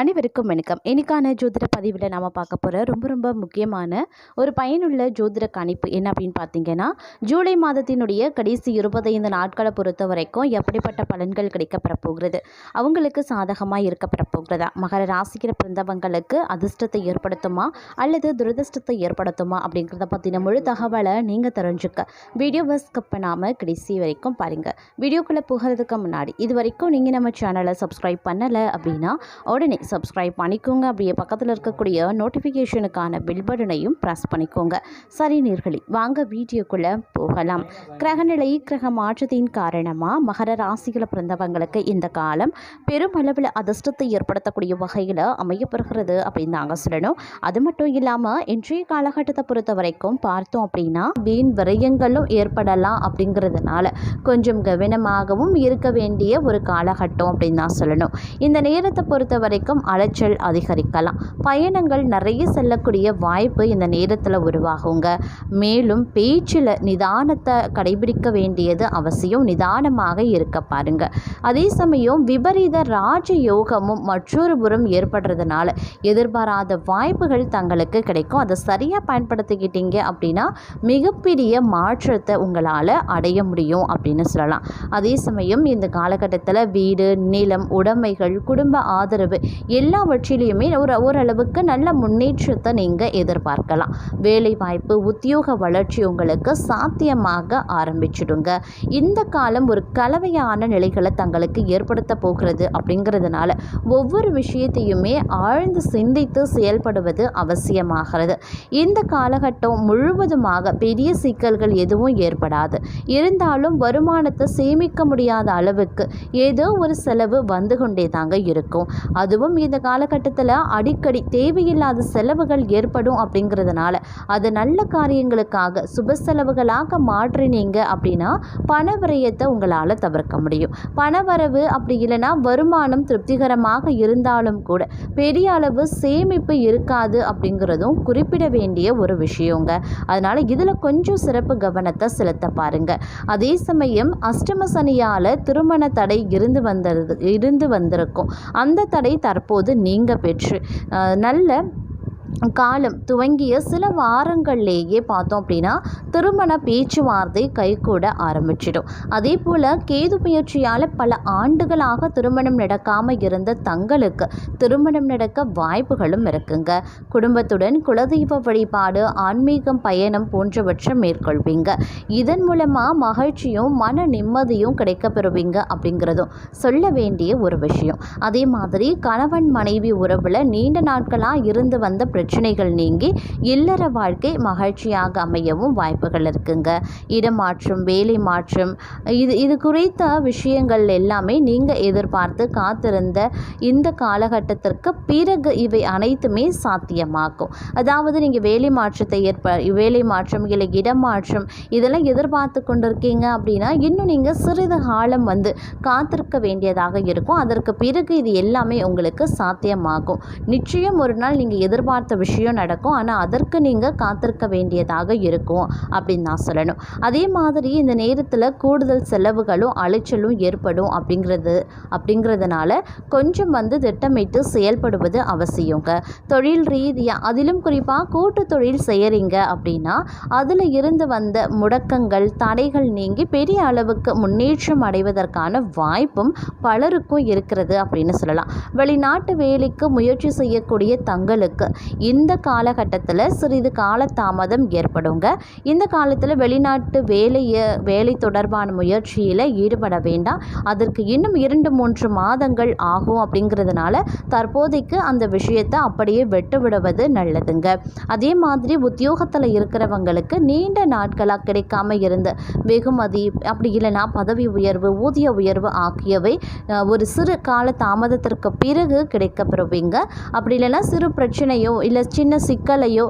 அனைவருக்கும் வணக்கம். இன்றைக்கான ஜோதிட பதிவில் நாம் பார்க்க போகிற ரொம்ப ரொம்ப முக்கியமான ஒரு பயனுள்ள ஜோதிட கணிப்பு என்ன அப்படின்னு பார்த்தீங்கன்னா ஜூலை மாதத்தினுடைய கடைசி இருபத்தைந்து நாட்களை பொறுத்த வரைக்கும் எப்படிப்பட்ட பலன்கள் கிடைக்கப்பெற போகிறது? அவங்களுக்கு சாதகமாக இருக்கப்பெற போகிறதா? மகர ராசிக்கிற பிறந்தவங்களுக்கு அதிர்ஷ்டத்தை ஏற்படுத்துமா? அல்லது துரதிர்ஷ்டத்தை ஏற்படுத்துமா? அப்படிங்கிறத பற்றின முழு தகவலை நீங்கள் தெரிஞ்சுக்க. வீடியோவை ஸ்கிப் பண்ணாமல் கடைசி வரைக்கும் பாருங்கள் வீடியோக்குள்ளே போகிறதுக்கு முன்னாடி இது வரைக்கும் நீங்கள் நம்ம சேனலை சப்ஸ்கிரைப் பண்ணலை அப்படின்னா உடனே சப்ஸ்கிரைப் பண்ணிக்கோங்க. அப்படியே பக்கத்தில் இருக்கக்கூடிய நோட்டிஃபிகேஷனுக்கான பில் பட்டனையும் ப்ரெஸ் பண்ணிக்கோங்க. சரி நேர்களி வாங்க வீடியோக்குள்ளே போகலாம். கிரகநிலை கிரக மாற்றத்தின் காரணமாக மகர ராசியில் பிறந்தவங்களுக்கு இந்த காலம் பெருமளவில் அதிர்ஷ்டத்தை ஏற்படுத்தக்கூடிய வகையில் அமையப்படுகிறது அப்படின்னு நாங்கள் சொல்லணும். அது மட்டும் இல்லாமல் இன்றைய காலகட்டத்தை பொறுத்த வரைக்கும் பார்த்தோம் அப்படின்னா வீண் விரயங்களும் ஏற்படலாம் அப்படிங்கிறதுனால கொஞ்சம் கவனமாகவும் இருக்க வேண்டிய ஒரு காலகட்டம் அப்படின்னு தான் சொல்லணும். இந்த நேரத்தை பொறுத்த வரைக்கும் அலைச்சல் அதிகரிக்கலாம். பயணங்கள் நிறைய செல்லக்கூடிய வாய்ப்பு இந்த நேரத்தில் உருவாகுங்க. மேலும் பேச்சில் நிதானத்தை கடைபிடிக்க வேண்டியது அவசியம். நிதானமாக இருக்க பாருங்க. அதே சமயம் விபரீத ராஜ யோகமும் மற்றொரு புறம் ஏற்படுறதுனால எதிர்பாராத வாய்ப்புகள் தங்களுக்கு கிடைக்கும். அதை சரியாக பயன்படுத்திக்கிட்டீங்க அப்படின்னா மிகப்பெரிய மாற்றத்தை உங்களால் அடைய முடியும் அப்படின்னு சொல்லலாம். அதே சமயம் இந்த காலகட்டத்தில் வீடு நிலம் உடைமைகள் குடும்ப ஆதரவு எல்லாவற்றிலையுமே ஒரு ஓரளவுக்கு நல்ல முன்னேற்றத்தை நீங்கள் எதிர்பார்க்கலாம். வேலை வாய்ப்பு உத்தியோக வளர்ச்சி உங்களுக்கு சாத்தியமாக ஆரம்பிச்சிடுங்க. இந்த காலம் ஒரு கலவையான நிலைகளை தங்களுக்கு ஏற்படுத்த போகிறது அப்படிங்கிறதுனால ஒவ்வொரு விஷயத்தையுமே ஆழ்ந்து சிந்தித்து செயல்படுவது அவசியமாகிறது. இந்த காலகட்டம் முழுவதுமாக பெரிய சிக்கல்கள் எதுவும் ஏற்படாது. இருந்தாலும் வருமானத்தை சேமிக்க முடியாத அளவுக்கு ஏதோ ஒரு செலவு வந்து கொண்டே தாங்க இருக்கும். அதுவும் இந்த காலகட்டத்தில் அடிக்கடி தேவையில்லாத செலவுகள் ஏற்படும் அப்படிங்கிறதுனால அது நல்ல காரியங்களுக்காக சுப செலவுகளாக மாற்றினீங்க அப்படின்னா பண விரயத்தை உங்களால் தவிர்க்க முடியும். பணவரவு அப்படி இல்லைன்னா வருமானம் திருப்திகரமாக இருந்தாலும் கூட பெரிய அளவு சேமிப்பு இருக்காது அப்படிங்கிறதும் குறிப்பிட வேண்டிய ஒரு விஷயங்க. அதனால் இதில் கொஞ்சம் சிறப்பு கவனத்தை செலுத்த பாருங்க. அதே சமயம் அஷ்டம சனியால் திருமண தடை இருந்து வந்தது இருந்து வந்திருக்கும். அந்த தடை தற்போது அப்போது நீங்கள் பெற்று நல்ல காலம் துவங்கிய சில வாரங்கள்லேயே பார்த்தோம் அப்படின்னா திருமண பேச்சுவார்த்தை கைகூட ஆரம்பிச்சிடும். அதே போல் கேது முயற்சியால் பல ஆண்டுகளாக திருமணம் நடக்காமல் இருந்த தங்களுக்கு திருமணம் நடக்க வாய்ப்புகளும் இருக்குங்க. குடும்பத்துடன் குலதெய்வ வழிபாடு ஆன்மீகம் பயணம் போன்றவற்றை மேற்கொள்வீங்க. இதன் மூலமாக மகிழ்ச்சியும் மன நிம்மதியும் கிடைக்க பெறுவீங்க அப்படிங்கிறதும் சொல்ல வேண்டிய ஒரு விஷயம். அதே மாதிரி கணவன் மனைவி உறவில் நீண்ட நாட்களாக இருந்து வந்த பிரச்சனைகள் நீங்கி இல்லற வாழ்க்கை மகிழ்ச்சியாக அமையவும் வாய்ப்புகள் இருக்குங்க. இடமாற்றம் வேலை மாற்றம் இது இது குறித்த விஷயங்கள் எல்லாமே நீங்கள் எதிர்பார்த்து காத்திருந்த இந்த காலகட்டத்திற்கு பிறகு இவை அனைத்துமே சாத்தியமாகும். அதாவது நீங்கள் வேலை மாற்றத்தை ஏற்ப வேலை மாற்றம் இல்லை இடமாற்றம் இதெல்லாம் எதிர்பார்த்து கொண்டிருக்கீங்க அப்படின்னா இன்னும் நீங்கள் சிறிது காலம் வந்து காத்திருக்க வேண்டியதாக இருக்கும். அதற்கு பிறகு இது எல்லாமே உங்களுக்கு சாத்தியமாகும். நிச்சயம் ஒரு நாள் நீங்கள் எதிர்பார்த்து விஷயம் நடக்கும். ஆனால் அதற்கு நீங்கள் காத்திருக்க வேண்டியதாக இருக்கும் அப்படின்னு நான் சொல்லணும். அதே மாதிரி இந்த நேரத்தில் கூடுதல் செலவுகளும் அலைச்சலும் ஏற்படும் அப்படிங்கிறது அப்படிங்கிறதுனால கொஞ்சம் வந்து திட்டமிட்டு செயல்படுவது அவசியங்க. தொழில் ரீதியாக அதிலும் குறிப்பாக கூட்டு தொழில் செய்கிறீங்க அப்படின்னா அதில் இருந்து வந்த முடக்கங்கள் தடைகள் நீங்கி பெரிய அளவுக்கு முன்னேற்றம் அடைவதற்கான வாய்ப்பும் பலருக்கும் இருக்கிறது அப்படின்னு சொல்லலாம். வெளிநாட்டு வேலைக்கு முயற்சி செய்யக்கூடிய தங்களுக்கு இந்த காலகட்டத்தில் சிறிது காலதாமதம் ஏற்படுங்க. இந்த காலத்தில் வெளிநாட்டு வேலையை வேலை தொடர்பான முயற்சியில் ஈடுபட வேண்டாம். அதற்கு இன்னும் இரண்டு மூன்று மாதங்கள் ஆகும் அப்படிங்கிறதுனால தற்போதைக்கு அந்த விஷயத்தை அப்படியே விட்டு விடுவது நல்லதுங்க. அதே மாதிரி உத்தியோகத்தில் இருக்கிறவங்களுக்கு நீண்ட நாட்களாக கிடைக்காம இருந்த வெகுமதி அப்படி இல்லைன்னா பதவி உயர்வு ஊதிய உயர்வு ஆகியவை ஒரு சிறு கால தாமதத்திற்கு பிறகு கிடைக்கப்பெறுவீங்க. அப்படி இல்லைன்னா சிறு பிரச்சனையோ இல்லை சின்ன சிக்கலையோ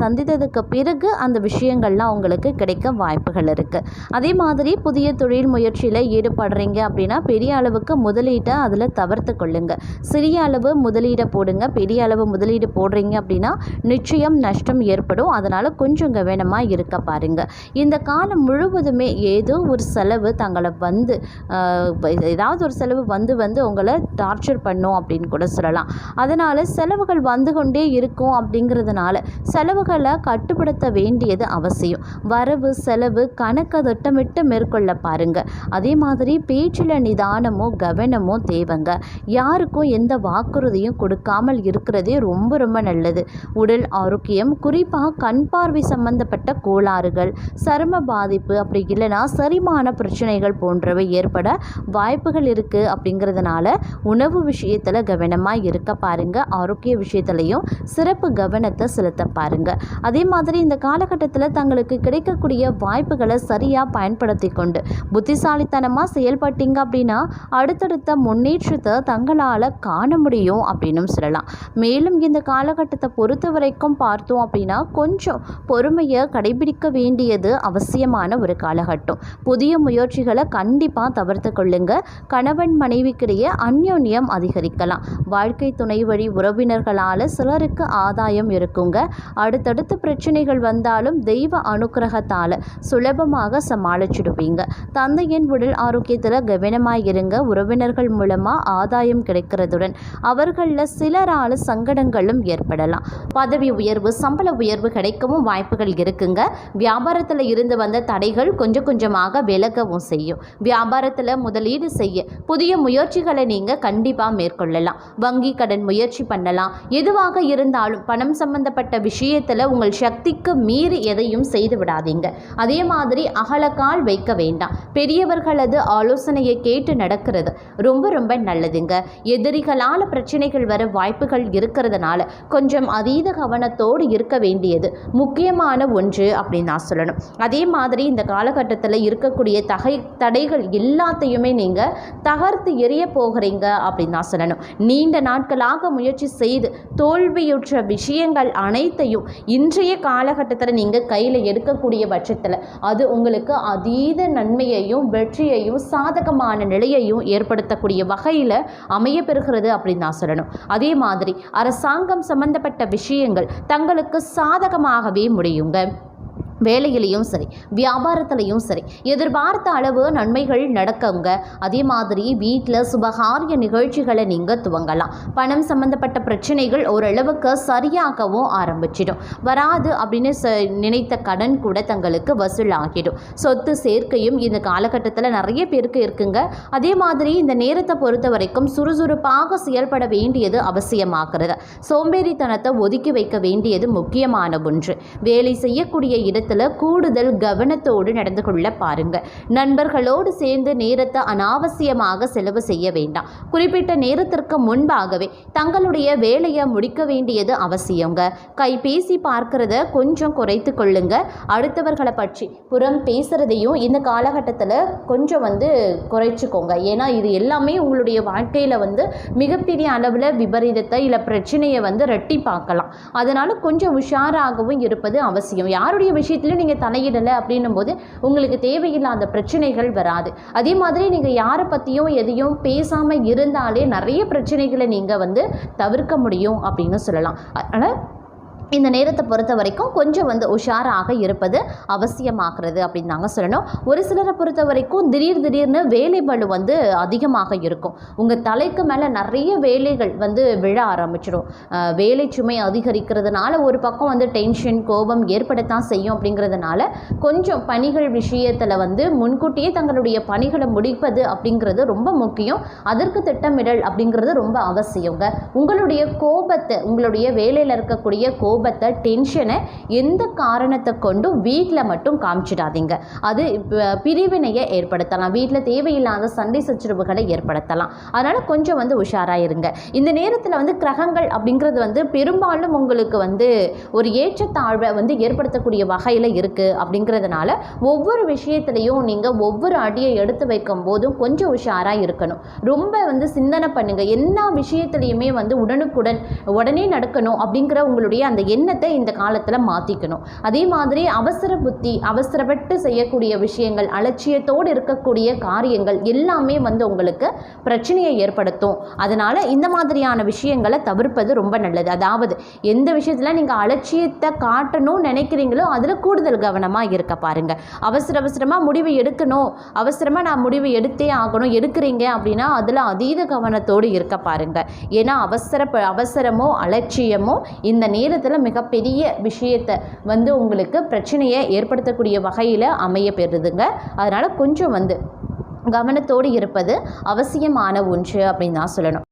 சந்தித்ததுக்கு பிறகு அந்த விஷயங்கள்லாம் உங்களுக்கு கிடைக்க வாய்ப்புகள் இருக்குது அதே மாதிரி புதிய தொழில் முயற்சியில் ஈடுபடுறீங்க அப்படின்னா பெரிய அளவுக்கு முதலீட்டை அதில் தவிர்த்து கொள்ளுங்க. சிறிய அளவு முதலீடை போடுங்க. பெரிய அளவு முதலீடு போடுறீங்க அப்படின்னா நிச்சயம் நஷ்டம் ஏற்படும். அதனால் கொஞ்சம் கவனமாக இருக்க பாருங்க. இந்த காலம் முழுவதுமே ஏதோ ஒரு செலவு தங்களை வந்து ஏதாவது ஒரு செலவு வந்து வந்து உங்களை டார்ச்சர் பண்ணும் அப்படின்னு கூட சொல்லலாம். அதனால் செலவுகள் வந்து கொண்டே இரு இருக்கும் அப்படிங்கிறதுனால செலவுகளை கட்டுப்படுத்த வேண்டியது அவசியம். வரவு செலவு கணக்கை திட்டமிட்டு மேற்கொள்ள பாருங்க. அதே மாதிரி பேச்சில் நிதானமும் கவனமும் தேவைங்க. யாருக்கும் எந்த வாக்குறுதியும் கொடுக்காமல் இருக்கிறதே ரொம்ப ரொம்ப நல்லது. உடல் ஆரோக்கியம் குறிப்பாக கண் பார்வை சம்பந்தப்பட்ட கோளாறுகள் சரும பாதிப்பு அப்படி இல்லைன்னா சரிமான பிரச்சனைகள் போன்றவை ஏற்பட வாய்ப்புகள் இருக்குது அப்படிங்கிறதுனால உணவு விஷயத்தில் கவனமாக இருக்க பாருங்க. ஆரோக்கிய விஷயத்துலையும் சிறப்பு கவனத்தை செலுத்த பாருங்க. அதே மாதிரி இந்த காலகட்டத்தில் தங்களுக்கு கிடைக்கக்கூடிய வாய்ப்புகளை சரியாக பயன்படுத்தி கொண்டு புத்திசாலித்தனமாக செயல்பட்டீங்க அப்படின்னா அடுத்தடுத்த முன்னேற்றத்தை தங்களால் காண முடியும் அப்படின்னும் சொல்லலாம். மேலும் இந்த காலகட்டத்தை பொறுத்த வரைக்கும் பார்த்தோம் அப்படின்னா கொஞ்சம் பொறுமையை கடைபிடிக்க வேண்டியது அவசியமான ஒரு காலகட்டம். புதிய முயற்சிகளை கண்டிப்பாக தவிர்த்து கொள்ளுங்க. கணவன் மனைவிக்கிடையே அந்யோன்யம் அதிகரிக்கலாம். வாழ்க்கை துணை வழி உறவினர்களால் சிலருக்கு ஆதாயம் இருக்குங்க. அடுத்தடுத்து பிரச்சனைகள் வந்தாலும் தெய்வ அனுக்கிரகத்தால் சுலபமாக சமாளிச்சிடுவீங்க. தந்தையின் உடல் ஆரோக்கியத்தில் கவனமாக இருங்க உறவினர்கள் மூலமாக ஆதாயம் கிடைக்கிறதுடன் அவர்களில் சிலரால் சங்கடங்களும் ஏற்படலாம். பதவி உயர்வு சம்பள உயர்வு கிடைக்கவும் வாய்ப்புகள் இருக்குங்க. வியாபாரத்தில் இருந்து வந்த தடைகள் கொஞ்சம் கொஞ்சமாக விலகவும் செய்யும். வியாபாரத்தில் முதலீடு செய்ய புதிய முயற்சிகளை நீங்கள் கண்டிப்பாக மேற்கொள்ளலாம். வங்கி கடன் முயற்சி பண்ணலாம். எதுவாக இருந்தாலும் பணம் சம்பந்தப்பட்ட விஷயத்தில் உங்கள் சக்திக்கு மீறி எதையும் செய்து விடாதீங்க. அதே மாதிரி அகலக்கால் வைக்க வேண்டாம். பெரியவர்களது ஆலோசனையை கேட்டு நடக்கிறது ரொம்ப ரொம்ப நல்லதுங்க. எதிரிகளால் பிரச்சனைகள் வர வாய்ப்புகள் இருக்கிறதுனால கொஞ்சம் அதீத கவனத்தோடு இருக்க வேண்டியது முக்கியமான ஒன்று அப்படின்னு நான் சொல்லணும். அதே மாதிரி இந்த காலகட்டத்தில் இருக்கக்கூடிய தகை தடைகள் எல்லாத்தையுமே நீங்கள் தகர்த்து எரிய போகிறீங்க அப்படின்னு நான் சொல்லணும். நீண்ட நாட்களாக முயற்சி செய்து தோல்வியுற்ற விஷயங்கள் அனைத்தையும் இன்றைய காலகட்டத்தில் நீங்கள் கையில் எடுக்கக்கூடிய பட்சத்தில் அது உங்களுக்கு அதீத நன்மையையும் வெற்றியையும் சாதகமான நிலையையும் ஏற்படுத்தக்கூடிய வகையில் அமையப்பெறுகிறது அப்படின்னு நான் சொல்லணும். அதே மாதிரி அரசாங்கம் சம்பந்தப்பட்ட விஷயங்கள் தங்களுக்கு சாதகமாகவே முடியுங்க. வேலையிலையும் சரி வியாபாரத்துலையும் சரி எதிர்பார்த்த அளவு நன்மைகள் நடக்குங்க அதே மாதிரி வீட்டில் சுபகாரிய நிகழ்ச்சிகளை நீங்கள் துவங்கலாம். பணம் சம்பந்தப்பட்ட பிரச்சனைகள் ஓரளவுக்கு சரியாகவும் ஆரம்பிச்சிடும். வராது அப்படின்னு ச நினைத்த கடன் கூட தங்களுக்கு வசூலாகிடும். சொத்து சேர்க்கையும் இந்த காலகட்டத்தில் நிறைய பேருக்கு இருக்குங்க. அதே மாதிரி இந்த நேரத்தை பொறுத்த வரைக்கும் சுறுசுறுப்பாக செயல்பட வேண்டியது அவசியமாகிறது. சோம்பேறித்தனத்தை ஒதுக்கி வைக்க வேண்டியது முக்கியமான ஒன்று. வேலை செய்யக்கூடிய இடத்தில் கூடுதல் கவனத்தோடு நடந்து கொள்ள பாருங்க. நண்பர்களோடு சேர்ந்து நேரத்தை அனாவசியமாக செலவு செய்ய வேண்டாம். குறிப்பிட்ட நேரத்திற்கு முன்பாகவே தங்களுடைய வேலையை முடிக்க வேண்டியது அவசியங்க. கைபேசி பார்க்கறத கொஞ்சம் குறைத்து கொள்ளுங்க. அடுத்தவர்களை பற்றி புறம் பேசுறதையும் இந்த காலகட்டத்தில் கொஞ்சம் வந்து குறைச்சிக்கோங்க. ஏன்னா இது எல்லாமே உங்களுடைய வாழ்க்கையில் வந்து மிகப்பெரிய அளவில் விபரீதத்தை இல்லை பிரச்சனையை வந்து ரெட்டி பார்க்கலாம் அதனால் கொஞ்சம் உஷாராகவும் இருப்பது அவசியம். யாருடைய விஷயத்திலும் நீங்கள் தலையிடலை அப்படின்னும் போது உங்களுக்கு தேவையில்லாத பிரச்சனைகள் வராது. அதே மாதிரி நீங்கள் யாரை பற்றியும் எதையும் பேசாமல் இருந்தாலே நிறைய பிரச்சனைகளை நீங்கள் வந்து தவிர்க்க முடியும் அப்படின்னு சொல்லலாம். அதனால் இந்த நேரத்தை பொறுத்த வரைக்கும் கொஞ்சம் வந்து உஷாராக இருப்பது அவசியமாகிறது அப்படின்னு நாங்கள் சொல்லணும். ஒரு சிலரை பொறுத்த வரைக்கும் திடீர் திடீர்னு வேலை பளு வந்து அதிகமாக இருக்கும். உங்கள் தலைக்கு மேலே நிறைய வேலைகள் வந்து விழ ஆரம்பிச்சிடும். வேலை சுமை அதிகரிக்கிறதுனால ஒரு பக்கம் வந்து டென்ஷன் கோபம் ஏற்படத்தான் செய்யும் அப்படிங்கிறதுனால கொஞ்சம் பணிகள் விஷயத்தில் வந்து முன்கூட்டியே தங்களுடைய பணிகளை முடிப்பது அப்படிங்கிறது ரொம்ப முக்கியம். அதற்கு திட்டமிடல் அப்படிங்கிறது ரொம்ப அவசியங்க. உங்களுடைய கோபத்தை உங்களுடைய வேலையில் இருக்கக்கூடிய கோபத்தை கோபத்தை டென்ஷனை எந்த காரணத்தை கொண்டும் வீட்டில் மட்டும் காமிச்சிடாதீங்க. அது பிரிவினையை ஏற்படுத்தலாம். வீட்டில் தேவையில்லாத சண்டை சச்சரவுகளை ஏற்படுத்தலாம். அதனால் கொஞ்சம் வந்து உஷாராக இருங்க. இந்த நேரத்தில் வந்து கிரகங்கள் அப்படிங்கிறது வந்து பெரும்பாலும் உங்களுக்கு வந்து ஒரு ஏற்றத்தாழ்வை வந்து ஏற்படுத்தக்கூடிய வகையில் இருக்குது அப்படிங்கிறதுனால ஒவ்வொரு விஷயத்துலையும் நீங்கள் ஒவ்வொரு அடியை எடுத்து வைக்கும் போதும் கொஞ்சம் உஷாராக இருக்கணும். ரொம்ப வந்து சிந்தனை பண்ணுங்கள் எல்லா விஷயத்துலையுமே வந்து உடனுக்குடன் உடனே நடக்கணும் அப்படிங்கிற உங்களுடைய அந்த எண்ணத்தை இந்த காலத்தில் மாற்றிக்கணும் அதே மாதிரி அவசர புத்தி அவசரப்பட்டு செய்யக்கூடிய விஷயங்கள் அலட்சியத்தோடு இருக்கக்கூடிய காரியங்கள் எல்லாமே வந்து உங்களுக்கு பிரச்சனையை ஏற்படுத்தும். அதனால் இந்த மாதிரியான விஷயங்களை தவிர்ப்பது ரொம்ப நல்லது. அதாவது எந்த விஷயத்தில் நீங்கள் அலட்சியத்தை காட்டணும்னு நினைக்கிறீங்களோ அதில் கூடுதல் கவனமாக இருக்க பாருங்கள் அவசர அவசரமாக முடிவு எடுக்கணும். அவசரமாக நான் முடிவு எடுத்தே ஆகணும் எடுக்கிறீங்க அப்படின்னா அதில் அதீத கவனத்தோடு இருக்க பாருங்கள் ஏன்னா அவசர அவசரமோ அலட்சியமோ இந்த நேரத்தில் மிகப்பெரிய விஷயத்தை வந்து உங்களுக்கு பிரச்சனையை ஏற்படுத்தக்கூடிய வகையில் அமைய பெறுதுங்க. அதனால் கொஞ்சம் வந்து கவனத்தோடு இருப்பது அவசியமான ஒன்று அப்படின்னு தான் சொல்லணும்.